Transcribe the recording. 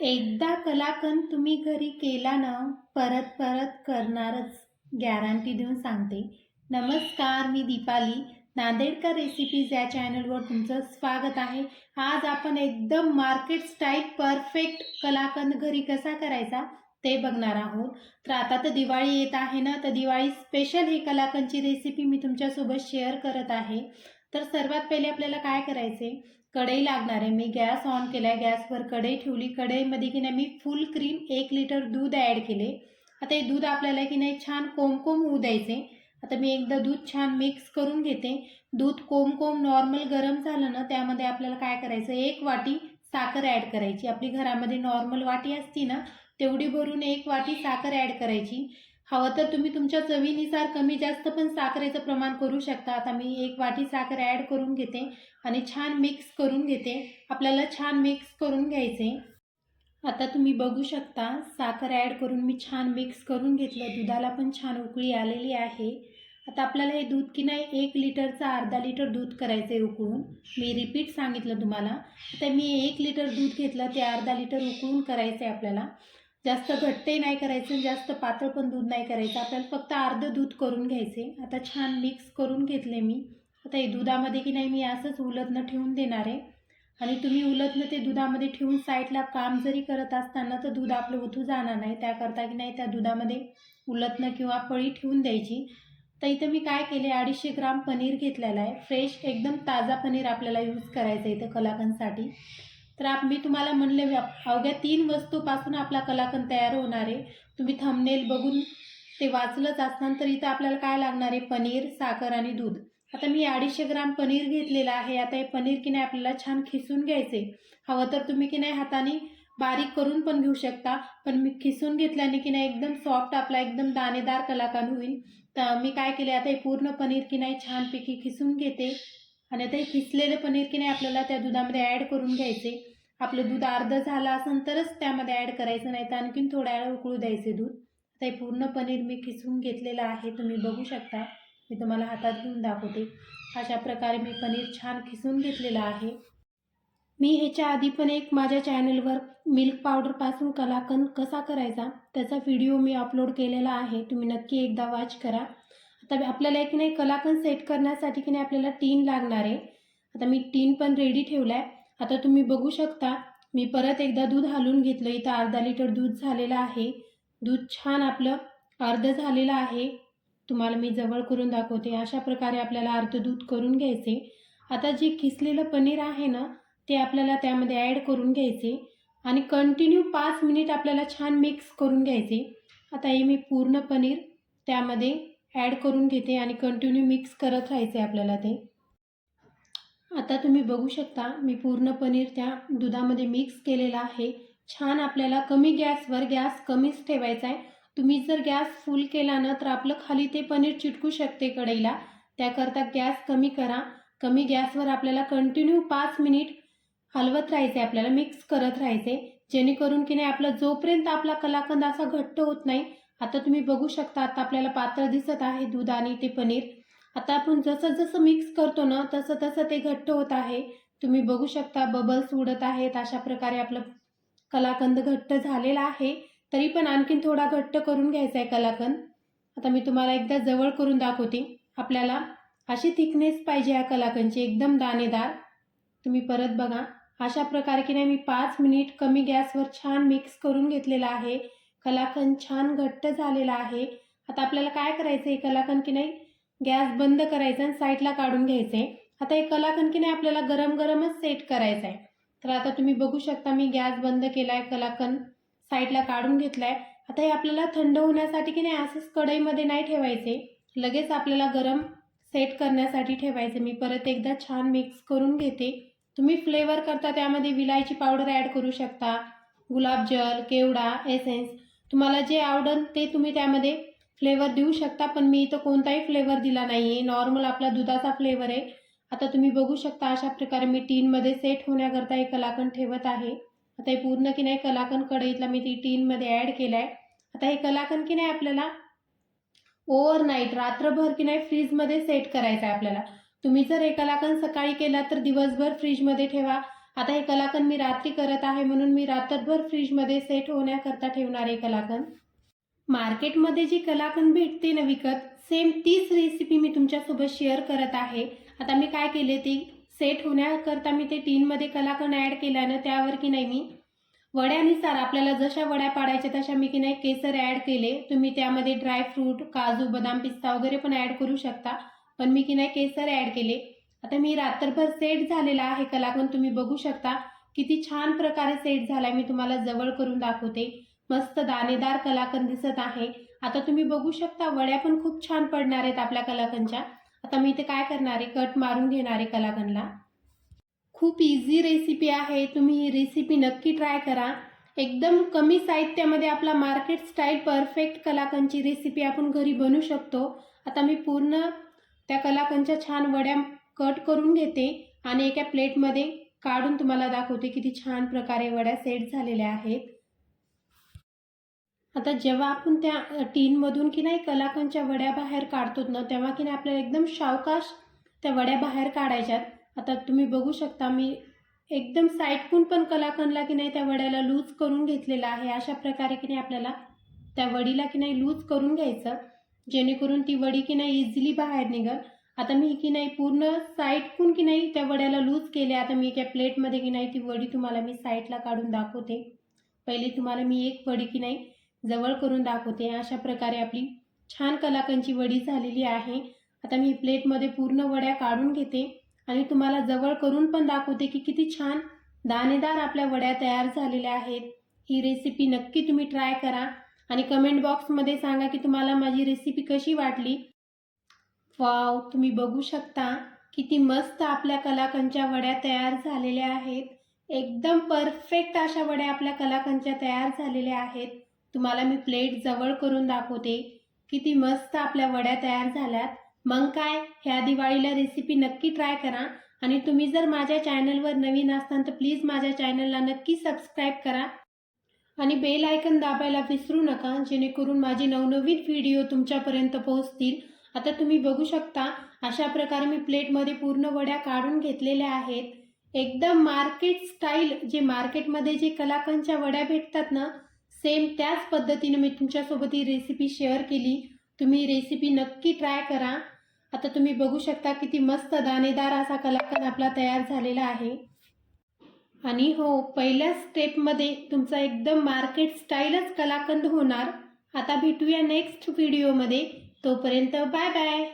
एकदा कलाकंद तुम्ही घरी केला ना परत परत करणारच. गॅरंटी देऊन सांगते. नमस्कार मी दीपाली. नांदेडकर रेसिपीज या चॅनलवर तुमचं स्वागत आहे. आज आपण एकदम मार्केट स्टाईल परफेक्ट कलाकंद घरी कसा करायचा ते बघणार आहोत. तर आता तर दिवाळी येत आहे ना तर दिवाळी स्पेशल ही कलाकंदची रेसिपी मी तुमच्यासोबत शेअर करत आहे. तर सर्वात पहिले आपल्याला काय करायचे कढई लागणार आहे. मी गॅस ऑन केला आहे गॅसवर कढई ठेवली. कढईमध्ये की नाही मी फुल क्रीम एक लिटर दूध ॲड केले. आता हे दूध आपल्याला की नाही छान कोमकोम होऊ द्यायचे. आता मी एकदा दूध छान मिक्स करून घेते. दूध कोमकोम नॉर्मल गरम झालं ना त्यामध्ये आपल्याला काय करायचं एक वाटी साखर ॲड करायची. आपली घरामध्ये नॉर्मल वाटी असती ना तेवढी भरून एक वाटी साखर ॲड करायची. हवं तर तुम्ही तुमच्या चवीनुसार कमी जास्त पण साखरेचं प्रमाण करू शकता. आता मी एक वाटी साखर ॲड करून घेते आणि छान मिक्स करून घेते. आपल्याला छान मिक्स करून घ्यायचे आता तुम्ही बघू शकता साखर ॲड करून मी छान मिक्स करून घेतलं. दुधाला पण छान उकळी आलेली आहे. आता आपल्याला हे दूध की नाही एक लिटरचं अर्धा लिटर दूध करायचं आहे उकळून. मी रिपीट सांगितलं तुम्हाला. आता मी एक लिटर दूध घेतलं ते अर्धा लिटर उकळून करायचं आहे आपल्याला. जास्त घट्टही नाही करायचं जास्त पातळ पण दूध नाही करायचं. आपल्याला फक्त अर्धं दूध करून घ्यायचे. आता छान मिक्स करून घेतले मी. आता हे दुधामध्ये की नाही मी असंच उलटणं ठेवून देणार आहे. आणि तुम्ही उलटणं ते दुधामध्ये ठेवून साईडला काम जरी करत असताना तर दूध आपलं उथू जाणार नाही. त्याकरता की नाही त्या दुधामध्ये उलटणं किंवा पळी ठेवून द्यायची. तर इथं मी काय केले? अडीचशे ग्राम पनीर घेतलेलं आहे. फ्रेश एकदम ताजा पनीर आपल्याला यूज करायचं आहे इथं कलाकंदसाठी तर आप मी तुम्हाला म्हणले अवघ्या तीन वस्तूपासून आपला कलाकंद तयार होणार आहे. तुम्ही थंबनेल बघून ते वाचलंच असताना तर इथं आपल्याला काय लागणार आहे? पनीर साखर आणि दूध. आता मी अडीचशे ग्राम पनीर घेतलेलं आहे. आता हे पनीर की नाही आपल्याला छान खिसून घ्यायचे हवं तर तुम्ही की नाही हाताने बारीक करून पण घेऊ शकता पण मी खिसून घेतल्याने की नाही एकदम सॉफ्ट आपला एकदम दाणेदार कलाकंद होईल. तर मी काय केले आता हे पूर्ण पनीर की नाही छानपैकी खिसून घेते. आणि आता हे खिसलेलं पनीर की नाही आपल्याला त्या दुधामध्ये ॲड करून घ्यायचे. आपलं दूध अर्धं झालं असेल तरच त्यामध्ये ॲड करायचं नाही तर आणखीन थोड्या वेळ उकळू द्यायचे दूध. आता हे पूर्ण पनीर मी खिसून घेतलेलं आहे तुम्ही बघू शकता. मी तुम्हाला हातात घेऊन दाखवते. अशा प्रकारे मी पनीर छान खिसून घेतलेलं आहे. मी ह्याच्या आधी पण एक माझ्या चॅनलवर मिल्क पावडरपासून कलाकंद कसा करायचा त्याचा व्हिडिओ मी अपलोड केलेला आहे. तुम्ही नक्की एकदा वॉच करा. आता आपल्याला की नाही कलाकंद सेट करण्यासाठी की नाही आपल्याला टीन लागणार आहे. आता मी टीन पण रेडी ठेवला आहे आता तुम्ही बघू शकता मी परत एकदा दूध हालून घेतलं. इथं अर्धा लिटर दूध झालेलं आहे. दूध छान आपलं अर्धं झालेलं आहे. तुम्हाला मी जवळ करून दाखवते. अशा प्रकारे आपल्याला अर्ध दूध करून घ्यायचे. आता जे किसलेलं पनीर आहे ना ते आपल्याला त्यामध्ये ॲड करून घ्यायचे. आणि कंटिन्यू पाच मिनिट आपल्याला छान मिक्स करून घ्यायचे. आता हे मी पूर्ण पनीर त्यामध्ये ॲड करून घेते आणि कंटिन्यू मिक्स करत राहायचे आपल्याला ते. आता तुम्ही बघू शकता मी पूर्ण पनीर त्या दुधामध्ये मिक्स केलेला आहे. छान आपल्याला कमी गॅसवर गॅस कमीच ठेवायचा आहे तुम्ही जर गॅस फुल केला ना तर आपलं खाली ते पनीर चिटकू शकते कढईला. त्याकरता गॅस कमी करा. कमी गॅसवर आपल्याला कंटिन्यू पाच मिनिट हलवत राहायचे आपल्याला मिक्स करत राहायचे जेणेकरून की नाही आपला जोपर्यंत आपला कलाकंद असा घट्ट होत नाही आता तुम्ही बघू शकता आता आपल्याला पातळ दिसत आहे दूध आणि ते पनीर. आता आपण जसं जसं मिक्स करतो ना तसं तसं ते घट्ट होत आहे. तुम्ही बघू शकता बबल्स उडत आहेत अशा प्रकारे आपलं कलाकंद घट्ट झालेला आहे. तरी पण आणखीन थोडा घट्ट करून घ्यायचा आहे कलाकंद. आता मी तुम्हाला एकदा जवळ करून दाखवते. आपल्याला अशी थिकनेस पाहिजे या कलाकंदची एकदम दाणेदार. तुम्ही परत बघा. अशा प्रकारे की नाही मी पाच मिनिट कमी गॅसवर छान मिक्स करून घेतलेला आहे. कलाकंद छान घट्ट झालेला आहे. आता आपल्याला काय करायचं आहे कलाकंद की नाही? गॅस बंद करायचा आणि साईडला काढून घ्यायचं आहे आता हे कलाकंद की नाही आपल्याला गरम गरमच सेट करायचं आहे तर आता तुम्ही बघू शकता मी गॅस बंद केला आहे कलाकंद साईडला काढून घेतला आहे आता हे आपल्याला थंड होण्यासाठी की नाही असंच कढईमध्ये नाही ठेवायचे. लगेच आपल्याला गरम सेट करण्यासाठी ठेवायचे. मी परत एकदा छान मिक्स करून घेते. तुम्ही फ्लेवर करता त्यामध्ये विलायची पावडर ॲड करू शकता. गुलाबजल केवडा एसेन्स तुम्हाला जे आवडेल ते तुम्ही त्यामध्ये फ्लेवर देऊ शकता पण मी इथं कोणताही फ्लेवर दिला नाही आहे नॉर्मल आपला दुधाचा फ्लेवर आहे. आता तुम्ही बघू शकता अशा प्रकारे मी टीनमध्ये सेट होण्याकरता हे कलाकंद ठेवत आहे. आता हे पूर्ण की नाही कलाकंद कढईतला मी ती टीनमध्ये ॲड केला आहे आता हे कलाकंद की नाही आपल्याला ओव्हरनाईट रात्रभर की नाही फ्रीजमध्ये सेट करायचं आहे आपल्याला. तुम्ही जर हे कलाकंद सकाळी केला तर दिवसभर फ्रीजमध्ये ठेवा. आता हे कलाकंद मी रात्री करत आहे म्हणून मी रात्रभर फ्रीजमध्ये सेट होण्याकरता ठेवणार आहे कलाकंद. मार्केटमध्ये जी कलाकंद भेटते ना विकत सेम तीच रेसिपी मी तुमच्यासोबत शेअर करत आहे. आता मी काय केले ते सेट होण्याकरता मी ते टीनमध्ये कलाकंद ॲड केल्यानं त्यावर की नाही मी वड्यानुसार आपल्याला जशा वड्या पाडायच्या तशा मी की नाही केसर ॲड केले. तुम्ही त्यामध्ये ड्रायफ्रूट काजू बदाम पिस्ता वगैरे पण ॲड करू शकता. पण मी की नाही केसर ॲड केले. आता मी रात्रभर सेट झालेला आहे कलाकंद तुम्ही बघू शकता. किती छान प्रकारे सेट झाला मी तुम्हाला जवळ करून दाखवते. मस्त दाणेदार कलाकंद दिसत आहे. आता तुम्ही बघू शकता वड्या पण खूप छान पडणार आहेत आपल्या कलाकंदच्या. आता मी इथे काय करणार आहे? कट मारून घेणार आहे कलाकंदला. खूप इझी रेसिपी आहे. तुम्ही ही रेसिपी नक्की ट्राय करा. एकदम कमी साहित्यामध्ये आपला मार्केट स्टाईल परफेक्ट कलाकंदची रेसिपी आपण घरी बनवू शकतो. आता मी पूर्ण त्या कलाकंदच्या छान वड्या कट करून घेते आणि एका प्लेटमध्ये काढून तुम्हाला दाखवते किती छान प्रकारे वड्या सेट झालेल्या आहेत. आता जेव्हा आपण त्या टीनमधून की नाही कलाकंच्या वड्या बाहेर काढतो ना तेव्हा की नाही आपल्याला एकदम सावकाश त्या वड्या बाहेर काढायच्यात. आता तुम्ही बघू शकता मी एकदम साईडकून पण कलाकंदला की नाही त्या वड्याला लूज करून घेतलेला आहे. अशा प्रकारे की नाही आपल्याला त्या वडीला की नाही लूज करून घ्यायचं जेणेकरून ती वडी की नाही इझिली बाहेर निघल. आता मी की नाही पूर्ण साईडकून की नाही त्या वड्याला लूज केले. आता मी एका प्लेटमध्ये की नाही ती वडी तुम्हाला मी साईडला काढून दाखवते. पहिले तुम्हाला मी एक वडी की नाही जवळ करून दाखवते. अशा प्रकारे आपली छान कलाकंदची वडी झालेली आहे. आता मी प्लेटमध्ये पूर्ण वड्या काढून घेते आणि तुम्हाला जवळ करून पण दाखवते की किती छान दाणेदार आपल्या वड्या तयार झालेल्या आहेत. ही रेसिपी नक्की तुम्ही ट्राय करा. आणि कमेंट बॉक्समध्ये सांगा की तुम्हाला माझी रेसिपी कशी वाटली. वाव तुम्ही बघू शकता किती मस्त आपल्या कलाकंच्या वड्या तयार झालेल्या आहेत. एकदम परफेक्ट अशा वड्या आपल्या कलाकंच्या तयार झालेल्या आहेत. तुम्हाला मी प्लेट जवळ करून दाखवते. किती मस्त आपल्या वड्या तयार झाल्यात. मग काय ह्या दिवाळीला रेसिपी नक्की ट्राय करा. आणि तुम्ही जर माझ्या चॅनलवर नवीन असताल तर प्लीज माझ्या चॅनलला नक्की सबस्क्राईब करा. आणि बेल आयकन दाबायला विसरू नका जेणेकरून माझे नवनवीन व्हिडिओ तुमच्यापर्यंत पोहोचतील. आता तुम्ही बघू शकता अशा प्रकारे मी प्लेटमध्ये पूर्ण वड्या काढून घेतलेल्या आहेत. एकदम मार्केट स्टाईल जे मार्केटमध्ये जे कलाकंदच्या वड्या भेटतात ना सेम त्याच पद्धतीने मी तुमच्यासोबत ही रेसिपी शेअर केली. तुम्ही रेसिपी नक्की ट्राय करा. आता तुम्ही बघू शकता किती मस्त दाणेदार असा कलाकंद आपला तयार झालेला आहे. आणि हो पहिल्या स्टेपमध्ये तुमचा एकदम मार्केट स्टाईलच कलाकंद होणार. आता भेटूया नेक्स्ट व्हिडिओमध्ये तोपर्यंत बाय बाय